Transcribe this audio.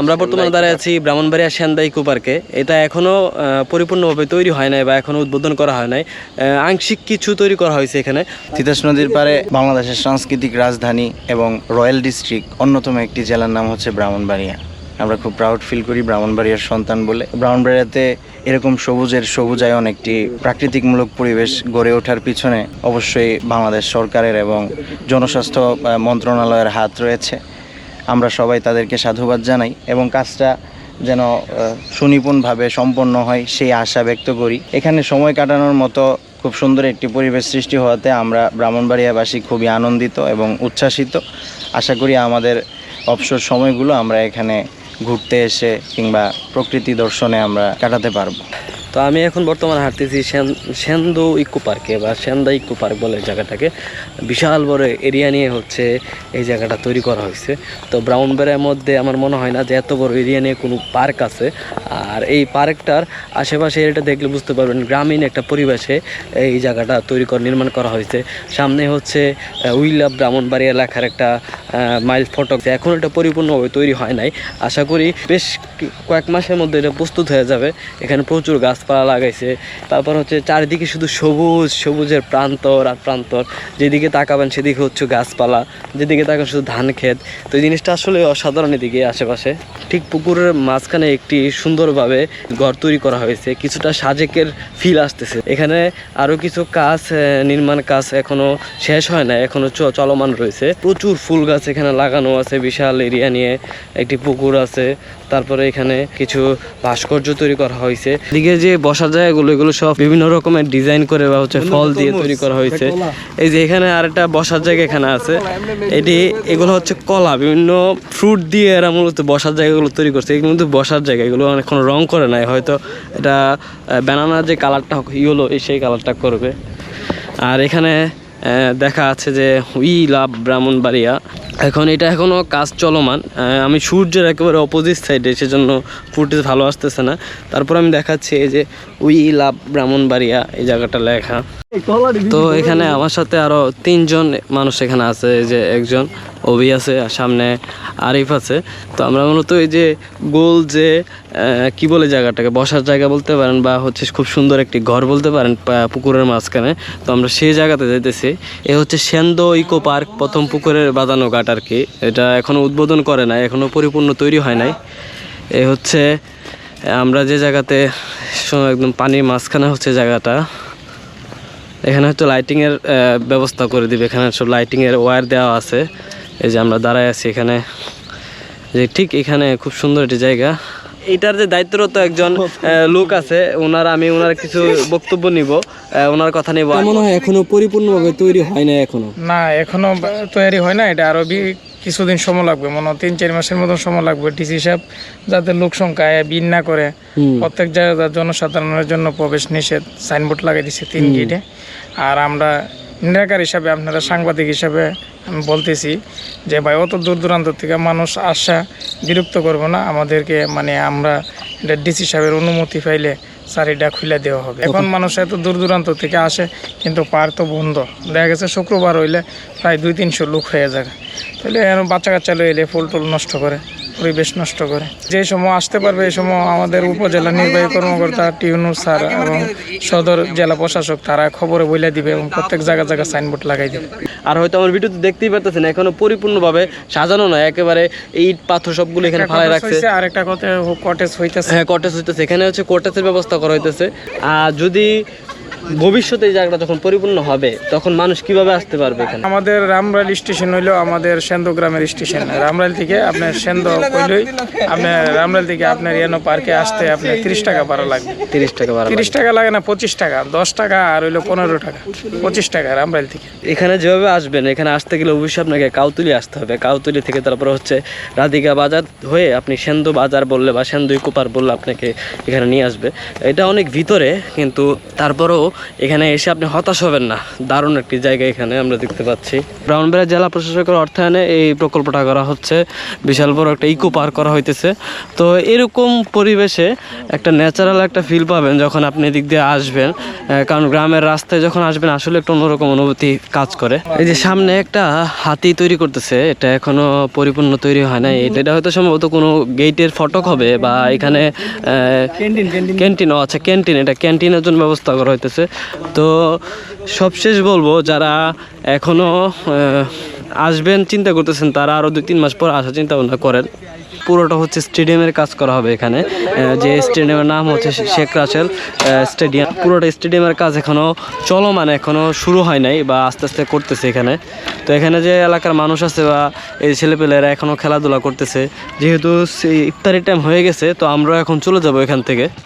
আমরা বর্তমানে দাঁড়িয়ে আছি ব্রাহ্মণবাড়িয়া সেন্দা ইকো পার্কে এটা এখনও পরিপূর্ণভাবে তৈরি হয় নাই বা এখনও উদ্বোধন করা হয় নাই। আংশিক কিছু তৈরি করা হয়েছে এখানে। তিতাস নদীর পারে বাংলাদেশের সাংস্কৃতিক রাজধানী এবং রয়্যাল ডিস্ট্রিক্ট অন্যতম একটি জেলার নাম হচ্ছে ব্রাহ্মণবাড়িয়া। আমরা খুব প্রাউড ফিল করি ব্রাহ্মণবাড়িয়ার সন্তান বলে। ব্রাহ্মণবাড়িয়াতে এরকম সবুজের সবুজায়ন একটি প্রাকৃতিকমূলক পরিবেশ গড়ে ওঠার পিছনে অবশ্যই বাংলাদেশ সরকারের এবং জনস্বাস্থ্য মন্ত্রণালয়ের হাত রয়েছে। আমরা সবাই তাদেরকে সাধুবাদ জানাই এবং কাজটা যেন সুনিপুণভাবে সম্পন্ন হয় সেই আশা ব্যক্ত করি। এখানে সময় কাটানোর মতো খুব সুন্দর একটি পরিবেশ সৃষ্টি হওয়াতে আমরা ব্রাহ্মণবাড়িয়াবাসী খুবই আনন্দিত এবং উচ্ছ্বাসিত। আশা করি আমাদের অবসর সময়গুলো আমরা এখানে ঘুরতে এসে কিংবা প্রকৃতি দর্শনে আমরা কাটাতে পারব। তো আমি এখন বর্তমানে হাঁটতেছি সেন- সেন্দু ইকো পার্কে বা সেন্দা ইকো পার্ক বলে জায়গাটাকে। বিশাল বড় এরিয়া নিয়ে হচ্ছে এই জায়গাটা তৈরি করা হয়েছে। তো ব্রাউনবাড়িয়ার মধ্যে আমার মনে হয় না যে এত বড় এরিয়া নিয়ে কোনো পার্ক আছে। আর এই পার্কটার আশেপাশে এরিয়াটা দেখলে বুঝতে পারবেন গ্রামীণ একটা পরিবেশে এই জায়গাটা তৈরি করা, নির্মাণ করা হয়েছে। সামনে হচ্ছে উইল অফ ব্রাহ্মণবাড়িয়া লেখার একটা মাইল ফটক এখন এটা পরিপূর্ণভাবে তৈরি হয় নাই। আশা করি বেশ কয়েক মাসের মধ্যে এটা প্রস্তুত হয়ে যাবে। এখানে প্রচুর গাছপালা লাগাইছে। তারপর হচ্ছে চারিদিকে শুধু সবুজ, সবুজের প্রান্তর আর প্রান্তর। যেদিকে তাকাবেন সেদিকে হচ্ছে গাছপালা, যেদিকে তাকাবেন শুধু ধান ক্ষেত। তো এই জিনিসটা আসলে অসাধারণ এদিকে আশেপাশে। ঠিক পুকুরের মাঝখানে একটি সুন্দরভাবে ঘর তৈরি করা হয়েছে। কিছুটা সাজেকের ফিল আসতেছে। এখানে আরও কিছু কাজ নির্মাণ কাজ এখনও শেষ হয় না এখনও চ- চলমান রয়েছে। প্রচুর ফুল গাছ এখানে লাগানো আছে, বিশাল এরিয়া নিয়ে। একটি পুকুর আছে, তারপরে এখানে কিছু ভাস্কর্য তৈরি করা হয়েছে। দিকে যে বসার জায়গাগুলো এগুলো এগুলো সব বিভিন্ন রকমের ডিজাইন করে বা হচ্ছে ফল দিয়ে তৈরি করা হয়েছে। এই যে এখানে আর একটা বসার জায়গা এখানে আছে। এটি এগুলো হচ্ছে কলা বিভিন্ন ফ্রুট দিয়ে এরা মূলত বসার জায়গাগুলো তৈরি করছে। এগুলো কিন্তু বসার জায়গা এগুলো এখন রং করে নাই হয়তো এটা ব্যানানার যে কালারটা ইয়েলো সেই কালারটা করবে। আর এখানে আহ, দেখা আছে যে উই লাভ ব্রাহ্মণ ব্রাহ্মণবাড়িয়া। এখন এটা এখনও কাজ চলমান। আমি সূর্যের একেবারে অপোজিট সাইডে সেজন্য ফুটেজ ভালো আসতেছে না। তারপর আমি দেখাচ্ছি এই যে উই লাভ ব্রাহ্মণবাড়িয়া, এই জায়গাটা লেখা। তো এখানে আমার সাথে আরও তিনজন মানুষ এখানে আছে যে একজন অভি আছে, আর সামনে আরিফ আছে। তো আমরা মূলত এই যে গোল যে কি বলে জায়গাটাকে, বসার জায়গা বলতে পারেন, বা হচ্ছে খুব সুন্দর একটি ঘর বলতে পারেন পুকুরের মাঝখানে। তো আমরা সেই জায়গাতে যাইতেছি। এ হচ্ছে সেন্দো ইকো পার্ক, প্রথম পুকুরের বাঁধানো ঘাট আর কি, এটা এখনও উদ্বোধন করে নাই এখনও পরিপূর্ণ তৈরি হয় নাই। এ হচ্ছে, আমরা যে জায়গাতে একদম পানির মাঝখানে হচ্ছে জায়গাটা, এখানে হয়তো লাইটিংয়ের ব্যবস্থা করে দিবে, এখানে সব লাইটিংয়ের ওয়ার দেওয়া আছে। এই যে আমরা দাঁড়ায় আছি এখানে, যে ঠিক এখানে খুব সুন্দর একটি জায়গা। এটার যে দায়িত্বরত একজন লোক আছে ওনার আমি ওনার কিছু বক্তব্য নিব ওনার কথা নিব। মনে হয় এখনও পরিপূর্ণভাবে তৈরি হয় না এখনও। না এখনও তৈরি হয় না এটা আরবি কিছুদিন সময় লাগবে মনে হয় তিন চার মাসের মতন সময় লাগবে ডিসি সাহেব যাতে লোক সংখ্যা আয় বিন না করে প্রত্যেক জায়গায় জনসাধারণের জন্য প্রবেশ নিষেধ সাইনবোর্ড লাগিয়ে দিছে তিন গেটে আর আমরা নিরাকার হিসাবে আপনারা সাংবাদিক হিসাবে আমি বলতেছি যে ভাই অত দূর দূরান্ত থেকে মানুষ আসা বিরক্ত করব না। আমাদেরকে মানে আমরা এটা ডিসি সাহেবের অনুমতি পাইলে চারিটা খুলে দেওয়া হবে। এখন মানুষ এত দূর দূরান্ত থেকে আসে কিন্তু পার তো বন্ধ। দেখা গেছে শুক্রবার হইলে প্রায় দুই তিনশো লোক হয়ে যায়। তাহলে বাচ্চা কাচ্চা লই এলে ফুল টুল নষ্ট করে। পরিবেশ নষ্ট করে। যে সময় আসতে পারবে এই সময় আমাদের উপজেলা নির্বাহী কর্মকর্তা টিউনু স্যার এবং সদর জেলা প্রশাসক তারা খবরে বলে দিবে এবং প্রত্যেক জায়গা জায়গা সাইনবোর্ড লাগাই দিবে। আর হয়তো আমার ভিডিওতে দেখতেই পারতেছেন এখনও পরিপূর্ণভাবে সাজানো নয় একেবারে ইট পাথর সবগুলো এখানে ফালাই রাখছে। আর একটা কথা কটেজ হইতেছে। হ্যাঁ কটেজ হইতেছে এখানে হচ্ছে কটেজের ব্যবস্থা করা হইতেছে। আর যদি ভবিষ্যতে এই জায়গাটা যখন পরিপূর্ণ হবে তখন মানুষ কীভাবে আসতে পারবে এখানে? আমাদের রামরাইল স্টেশন হইল আমাদের সেন্দ গ্রামের স্টেশন। রামরাইল থেকে আপনার সেন্দ কইলই আপনার রামরাইল থেকে আপনার ইয়ানো পার্কে আসতে আপনার তিরিশ টাকা ভাড়া লাগবে। তিরিশ টাকা ভাড়া তিরিশ টাকা লাগে না পঁচিশ টাকা দশ টাকা আর হইল পনেরো টাকা। পঁচিশ টাকা রামরাইল থেকে। এখানে যেভাবে আসবেন এখানে আসতে গেলে অবশ্যই আপনাকে কাউতুলি আসতে হবে। কাউতুলি থেকে তারপর হচ্ছে রাধিকা বাজার হয়ে আপনি সেন্দু বাজার বললে বা সেন্দু কুপার বললে আপনাকে এখানে নিয়ে আসবে। এটা অনেক ভিতরে কিন্তু তারপরেও এখানে এসে আপনি হতাশ হবেন না। দারুণ একটি জায়গা এখানে আমরা দেখতে পাচ্ছি। ব্রাহ্মণবাড়িয়া জেলা প্রশাসকের অর্থায়নে এই প্রকল্পটা করা হচ্ছে। বিশাল বড় একটা ইকো পার্ক করা হইতেছে। তো এরকম পরিবেশে একটা ন্যাচারাল একটা ফিল পাবেন যখন আপনি এদিক দিয়ে আসবেন। কারণ গ্রামের রাস্তায় যখন আসবেন আসলে একটু অন্যরকম অনুভূতি কাজ করে। এই যে সামনে একটা হাতি তৈরি করতেছে এটা এখনও পরিপূর্ণ তৈরি হয় নাই। এটা হয়তো সম্ভবত কোনো গেটের ফটক হবে বা এখানে ক্যান্টিন ও আচ্ছা ক্যান্টিন এটা ক্যান্টিনের জন্য ব্যবস্থা করা হইতেছে। তো সবশেষ বলব যারা এখনও আহ, আসবেন চিন্তা করতেছেন তারা আরও দুই তিন মাস পর আসার চিন্তা ভাবনা করেন। পুরোটা হচ্ছে স্টেডিয়ামের কাজ করা হবে এখানে। যে স্টেডিয়ামের নাম হচ্ছে শেখ রাসেল স্টেডিয়াম। পুরোটা স্টেডিয়ামের কাজ এখনও চলমান এখনও শুরু হয় নাই বা আস্তে আস্তে করতেছে এখানে। তো এখানে যে এলাকার মানুষ আছে বা এই ছেলেপেলেরা এখনও খেলাধুলা করতেছে যেহেতু সেই ইফতারি টাইম হয়ে গেছে তো আমরা এখন চলে যাব এখান থেকে।